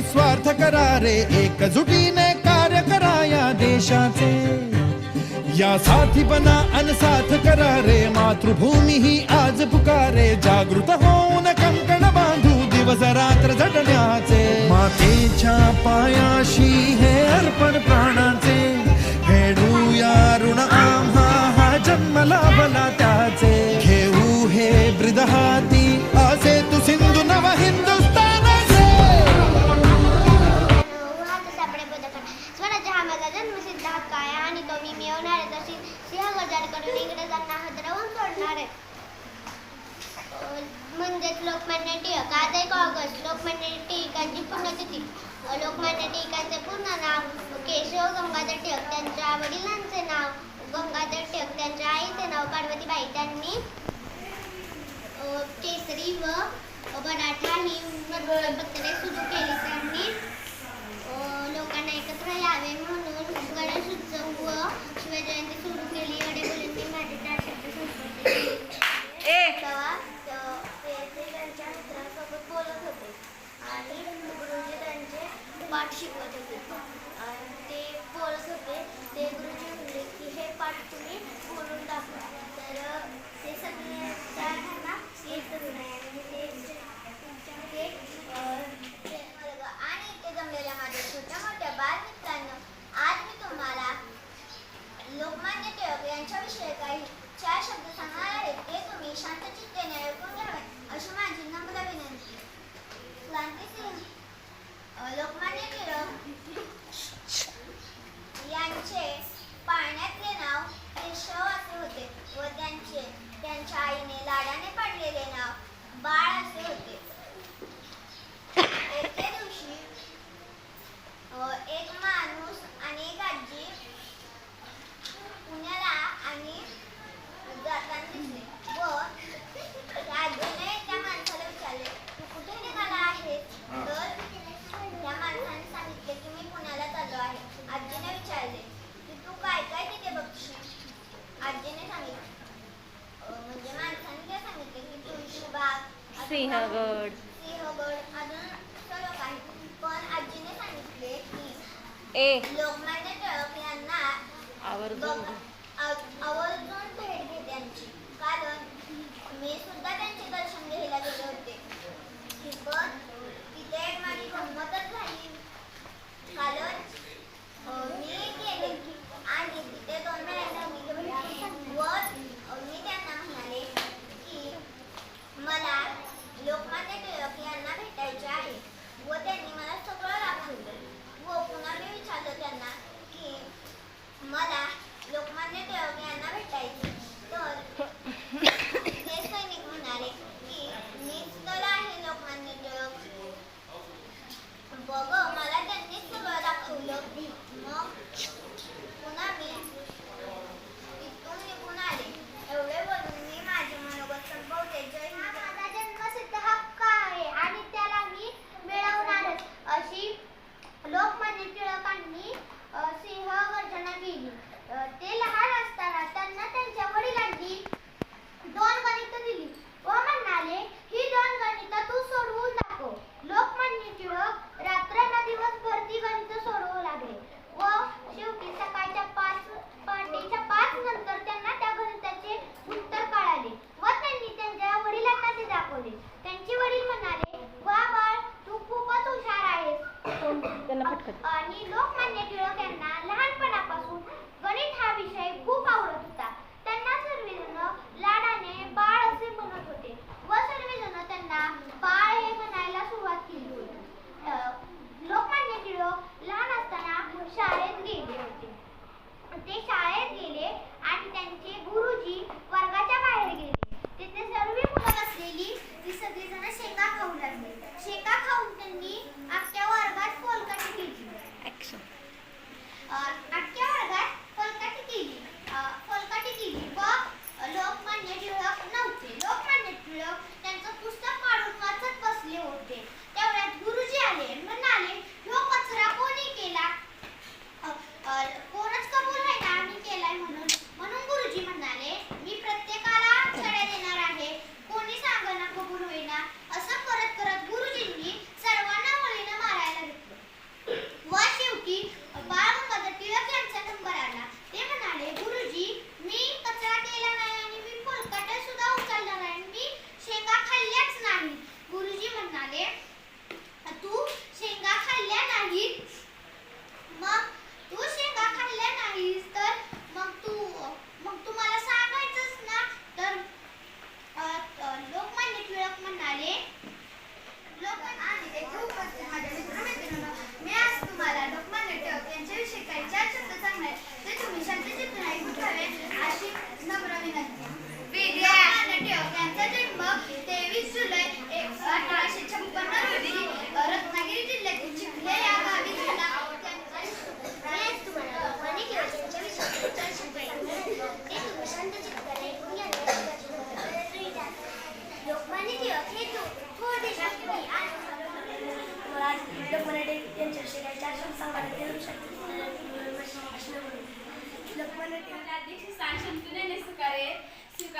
सार्थ करारे एक जुटी ने कार्य कराया देशाचे। या साथी बना अनसाथ करारे, मातृभूमि ही आज पुकारे, जागृत होऊन दिवसरात्र झटण्याचे मातेच्या पायाशी हे अर्पण प्राणाचे. फेडूया ऋण आम्हा हा जन्मला बला त्याचे. गंगाधर पूर्ण नाव. केशव गंगाधर टिळक त्यांच्या वडिलांचे नाव. गंगाधर टिळक त्यांच्या आईचे नाव. पार्वतीबाई त्यांनी केसरी व मराठा ही पत्रे सुरू केली. त्यांनी लोकांना एकत्र यावे म्हणून गणेश उत्सव व शिवजयंती सुरू केली. होते व त्यांचे त्यांच्या आईने लाडाने पाडलेले नाव बाळ असे होते. एके दिवशी एक माणूस आणि एक आजी पुण्याला आणि जाताना दिसले. व सिंहगड. ए. लोकमान्य टिळक यांना आवर्जून आवर्जून भेट घेते त्यांची कारण मी सुद्धा त्यांचे दर्शन घ्यायला गेले होते. पण तिथे माझी गंमतच झाली. कारण मी गेले आणि तिथे दोन महिन्यात वर आणि लोक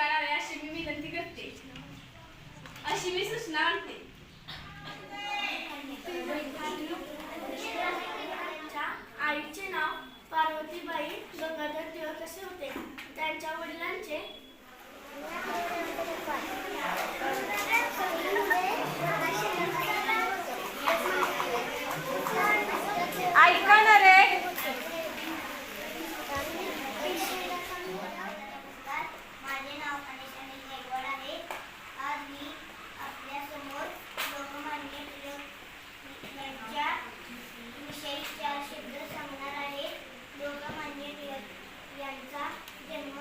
करावे अशी मी विनंती करते. अशी मी सूचना आणते. आईचे नाव पार्वतीबाई गंगाधर टिळक असे होते. त्यांच्या वडिलांचे ऐका ना रे माझे नाव अनिशा गायकवाड आहे आज मी आपल्यासमोर लोकमान्य टिळक यांच्या विषयी चार शब्द सांगणार आहे लोकमान्य टिळक यांचा जन्म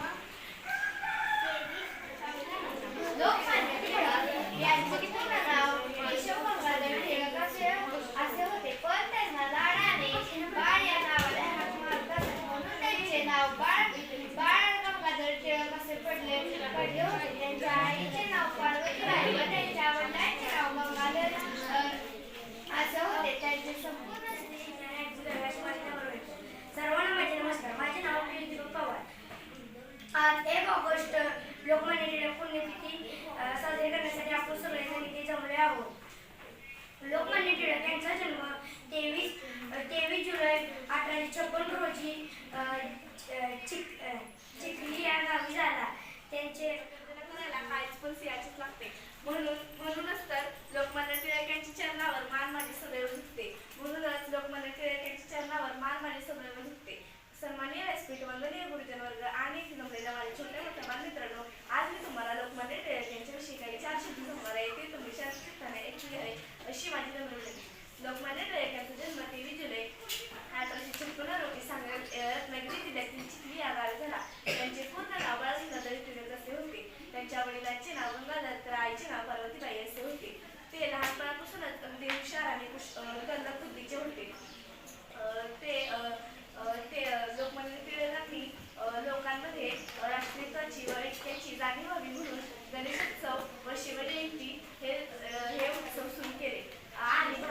लोकमान्य टिळक यांचे पूर्ण नाव केशव गंगाधर टिळक असे असे होते पण त्यांना लाडाने बाळ या नावाने हाक मारतात म्हणून त्यांचे नाव बाळ बाळ गंगाधर टिळक असे पडले पडले होते. त्यांच्या आईचे नाव पार्वतीबाई व त्यांच्या वडिलांचे नाव गंगाधर अ, होते. त्यांचे संपूर्ण सर्वांना माझे नमस्कार. माझे नाव दीपक पवार. आज एक ऑगस्ट लोकमान्य टिळक पुण्यतिथी साजरी करण्यासाठी आपण सगळेजण इथे जमले आहोत. लोकमान्य टिळक यांचा जन्म तेवीस तेवीस जुलै अठराशे छप्पन रोजी चिक चिखली या गावी झाला. त्यांचे करायला काहीच पण सियाचीच लागते म्हणून म्हणूनच तर लोकमान्य टिळक यांच्या चरणावर मान माझे सदैव झुकते. म्हणूनच लोकमान्य टिळक यांच्या चरणावर मान माझे सदैव झुकते. सन्मान्य व्यासपीठ वंदनीय गुरुजन वर्ग आणि इथे जमलेल्या माझ्या छोट्या मोठ्या बाल मित्रांनो अशी माझी जन्मदिन लोकमान्य टिळकांचा जन्म तेवीस जुलै अठराशे छप्पन्न रोजी सांगत रत्नागिरी जिल्ह्यातील चिखली या गावी झाला. त्यांचे पूर्ण नाव बाळगंगाधर टिळक असे होते. त्यांच्या वडिलांचे नाव गंगाधर तर आईचे नाव पार्वतीबाई असे होते. ते लहानपणापासूनच अगदी हुशार आणि कुश- बुद्धीचे होते. अं, ते अं, अं, ते लोकमान्य टिळकांनी लोकांमध्ये राष्ट्रीयत्वाची व ऐक्याची जाणीव व्हावी म्हणून गणेशोत्सव व शिवजयंती हे हे उत्सव सुरू केले. Ah,